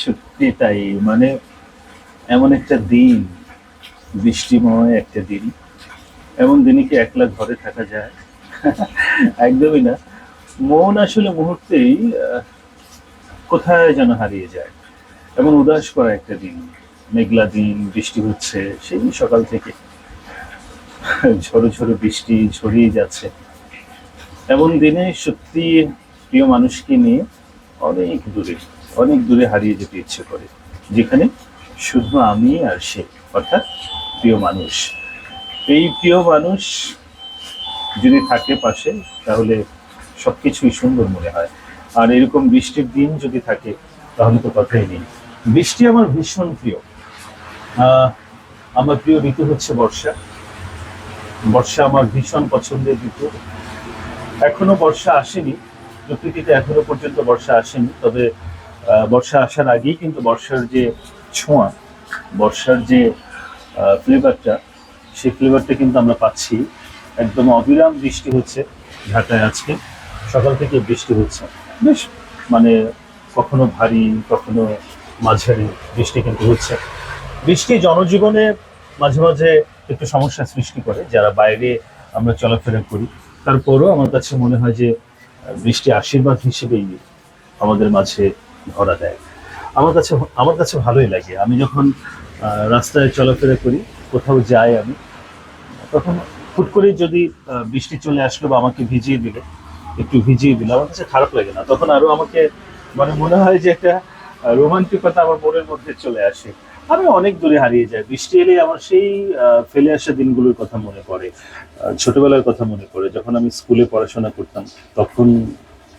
সত্যি তাই মানে এমন একটা দিন, বৃষ্টিময় একটা দিন, এমন দিনে কি একলা ঘরে থাকা যায়? একদমই না। মন আসলে মুহূর্তেই কোথায় যেন হারিয়ে যায়। এমন উদাস করা একটা দিন, মেঘলা দিন, বৃষ্টি হচ্ছে, সেই সকাল থেকে ঝড়ো ঝড়ো বৃষ্টি ছড়িয়ে যাচ্ছে। এমন দিনে সত্যি প্রিয় মানুষকে নিয়ে অনেক দূরে অনেক দূরে হারিয়ে যেতে ইচ্ছে করে, যেখানে শুধু আমি আর সে, অর্থাৎ প্রিয় মানুষ। এই প্রিয় মানুষ যদি থাকে পাশে, তাহলে সব কিছুই সুন্দর মনে হয়। আর এরকম বৃষ্টির দিন যদি থাকে, তাহলে তো কথাই নেই। বৃষ্টি আমার ভীষণ প্রিয়। আমার প্রিয় ঋতু হচ্ছে বর্ষা। বর্ষা আমার ভীষণ পছন্দের ঋতু। এখনও বর্ষা আসেনি প্রকৃতিতে এখনও পর্যন্ত বর্ষা আসেনি, তবে বর্ষা আসার আগেই কিন্তু বর্ষার যে ছোঁয়া, বর্ষার যে ফ্লেভারটা সেই ফ্লেভারটা কিন্তু আমরা পাচ্ছি। একদম অবিরাম বৃষ্টি হচ্ছে ঢাকায় আজকে। সকাল থেকে বৃষ্টি হচ্ছে। বেশ মানে কখনো ভারী, কখনো মাঝারি বৃষ্টি কিন্তু হচ্ছে। বৃষ্টি জনজীবনে মাঝে মাঝে একটু সমস্যা সৃষ্টি করে, যারা বাইরে আমরা চলাফেরা করি। তারপরও আমার কাছে মনে হয় যে বৃষ্টি আশীর্বাদ হিসেবেই আমাদের মাঝে ধরা দেয়। আমার কাছে আমার কাছে ভালোই লাগে। আমি যখন রাস্তায় চলাফেরা করি, কোথাও যাই আমি, তখন হুট করে যদি বৃষ্টি চলে আসলো বা আমাকে ভিজিয়ে দিলে, একটু ভিজিয়ে দিলে, আমার কাছে খারাপ লাগে না। তখন আরও আমাকে মানে মনে হয় যে একটা রোমান্টিকতা আমার মনের মধ্যে চলে আসে। আমি অনেক দূরে হারিয়ে যাই। বৃষ্টি এলে আমার সেই ফেলে আসা দিনগুলোর কথা মনে পড়ে। ছোটবেলার কথা মনে পড়ে। যখন আমি স্কুলে পড়াশোনা করতাম, তখন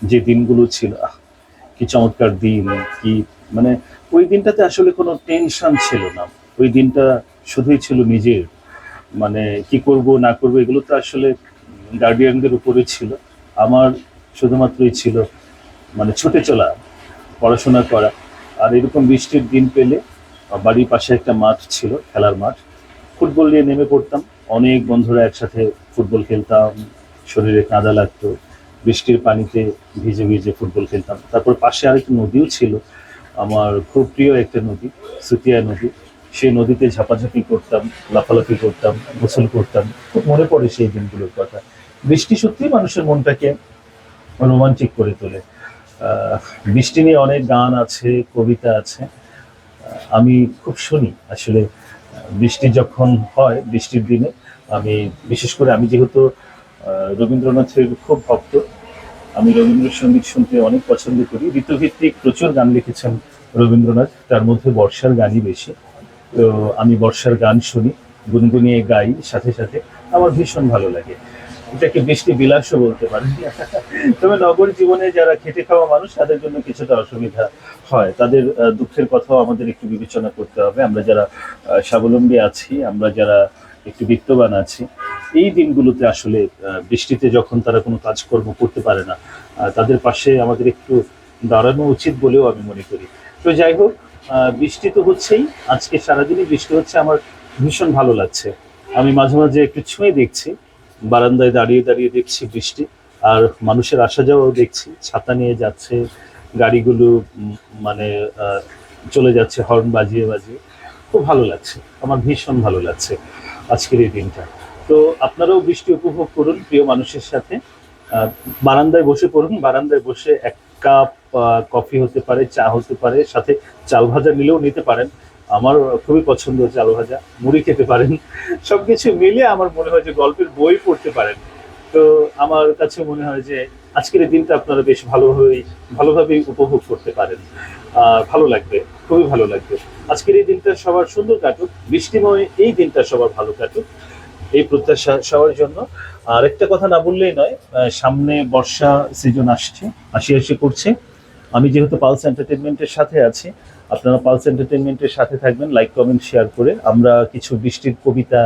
যে দিনগুলো ছিল কি চমৎকার দিন, কি মানে ওই দিনটাতে আসলে কোনো টেনশন ছিল না। ওই দিনটা শুধুই ছিল নিজের। মানে কি করব, না করব, এগুলো তো আসলে গার্ডিয়ানদের উপরে ছিল। আমার শুধুমাত্রই ছিল মানে ছুটে চলা, পড়াশোনা করা। আর এরকম বৃষ্টির দিন পেলে বাড়ির পাশে একটা মাঠ ছিল, খেলার মাঠ। ফুটবল নিয়ে নেমে পড়তাম। অনেক বন্ধুরা একসাথে ফুটবল খেলতাম, শরীরে কাঁদা লাগতো, বৃষ্টির পানিতে ভিজে ভিজে ফুটবল খেলতাম। তারপর পাশে আরেকটা নদীও ছিল, আমার খুব প্রিয় একটা নদী, সুতিয়া নদী। সেই নদীতে ঝাপাঝাপি করতাম, লাফালাফি করতাম, গোসল করতাম। খুব মনে পড়ে সেই দিনগুলোর কথা। বৃষ্টি সত্যিই মানুষের মনটাকে রোমান্টিক করে তোলে। বৃষ্টি নিয়ে অনেক গান আছে, কবিতা আছে। আমি খুব শুনি। আসলে, বৃষ্টি যখন হয়, বৃষ্টির দিনে, আমি বিশেষ করে আমি যেহেতু রবীন্দ্রনাথের খুব ভক্ত, আমি রবীন্দ্রসঙ্গীত শুনতে অনেক পছন্দ করি। ঋতুভিত্তিক প্রচুর গান লিখেছেন রবীন্দ্রনাথ, তার মধ্যে বর্ষার গানই বেশি। তো আমি বর্ষার গান শুনি, গুনগুনিয়ে গাই সাথে সাথে। আমার ভীষণ ভালো লাগে। এটাকে বৃষ্টি বিলাসও বলতে পারেন। তবে নগর জীবনে যারা খেটে খাওয়া মানুষ, তাদের জন্য কিছুটা অসুবিধা হয়। তাদের দুঃখের কথাও আমাদের একটু বিবেচনা করতে হবে। আমরা যারা স্বাবলম্বী আছি, আমরা যারা একটু বিত্তবান আছি, এই দিনগুলোতে আসলে বৃষ্টিতে যখন তারা কোনো কাজকর্ম করতে পারে না তাদের পাশে আমাদের একটু দাঁড়ানো উচিত বলেও আমি মনে করি। তো যাই হোক বৃষ্টি তো হচ্ছেই। আজকে সারাদিনই বৃষ্টি হচ্ছে। আমার ভীষণ ভালো লাগছে। আমি মাঝে মাঝে একটু ছুঁয়ে দেখছি। বারান্দায় দাঁড়িয়ে দাঁড়িয়ে দেখছি বৃষ্টি। আর মানুষের আসা যাওয়াও দেখছি। ছাতা নিয়ে যাচ্ছে, গাড়িগুলো মানে চলে যাচ্ছে, হর্ন বাজিয়ে বাজিয়ে। খুব ভালো লাগছে। আমার ভীষণ ভালো লাগছে আজকের এই দিনটা। তো আপনারাও বৃষ্টি উপভোগ করুন প্রিয় মানুষের সাথে। বারান্দায় বসে পড়ুন। বারান্দায় বসে এক কাপ কফি হতে পারে, চা হতে পারে, সাথে চাল ভাজা নিলেও নিতে পারেন। আমার খুবই পছন্দ চাল ভাজা। মুড়ি খেতে পারেন। সবকিছু মিলে আমার মনে হয় যে গল্পের বই পড়তে পারেন। তো আমার কাছে মনে হয় যে আজকের এই দিনটা আপনারা বেশ ভালোভাবেই ভালোভাবেই উপভোগ করতে পারেন। ভালো লাগবে, খুবই ভালো লাগবে। আজকের এই দিনটা সবার সুন্দর কাটুক, বৃষ্টিময় এই দিনটা সবার ভালো কাটুক, এই প্রত্যাশা সবার জন্য। আর একটা কথা না বললেই নয় সামনে বর্ষা সিজন আসছে, আসি আসি করছে। আমি যেহেতু পালস এন্টারটেনমেন্টের সাথে আছি, আপনারা পালস এন্টারটেনমেন্টের সাথে থাকবেন লাইক কমেন্ট শেয়ার করে। আমরা কিছু বৃষ্টির কবিতা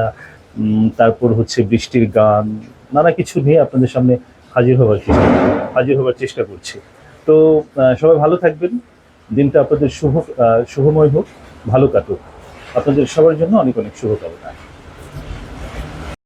তারপর হচ্ছে বৃষ্টির গান, নানা কিছু নিয়ে আপনাদের সামনে হাজির হওয়ার চেষ্টা, হাজির হওয়ার চেষ্টা করছি। তো সবাই ভালো থাকবেন। দিনটা আপনাদের শুভ শুভময় হোক, ভালো কাটুক। আপনাদের সবার জন্য অনেক অনেক শুভকামনা।